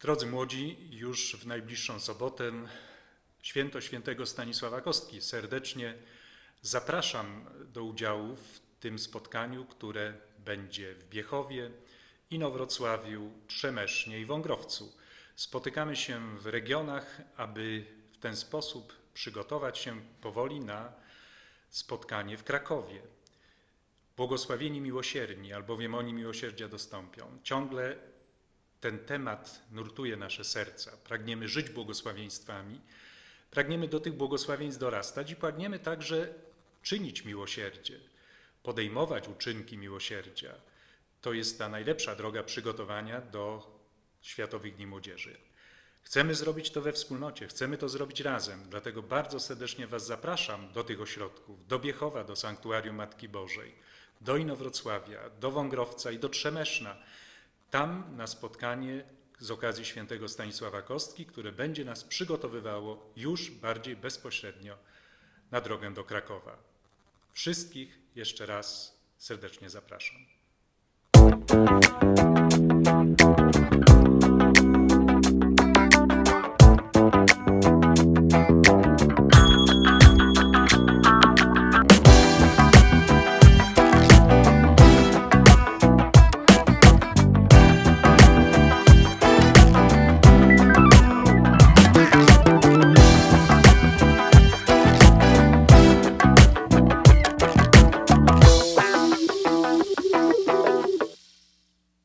Drodzy młodzi, już w najbliższą sobotę święto świętego Stanisława Kostki. Serdecznie zapraszam do udziału w tym spotkaniu, które będzie w Biechowie, Inowrocławiu, Trzemesznie i Wągrowcu. Spotykamy się w regionach, aby w ten sposób przygotować się powoli na spotkanie w Krakowie. Błogosławieni miłosierni, albowiem oni miłosierdzia dostąpią. Ciągle ten temat nurtuje nasze serca. Pragniemy żyć błogosławieństwami, pragniemy do tych błogosławieństw dorastać i pragniemy także czynić miłosierdzie, podejmować uczynki miłosierdzia. To jest ta najlepsza droga przygotowania do Światowych Dni Młodzieży. Chcemy zrobić to we wspólnocie, chcemy to zrobić razem, dlatego bardzo serdecznie Was zapraszam do tych ośrodków, do Biechowa, do Sanktuarium Matki Bożej, do Inowrocławia, do Wągrowca i do Trzemeszna. Tam na spotkanie z okazji świętego Stanisława Kostki, które będzie nas przygotowywało już bardziej bezpośrednio na drogę do Krakowa. Wszystkich jeszcze raz serdecznie zapraszam.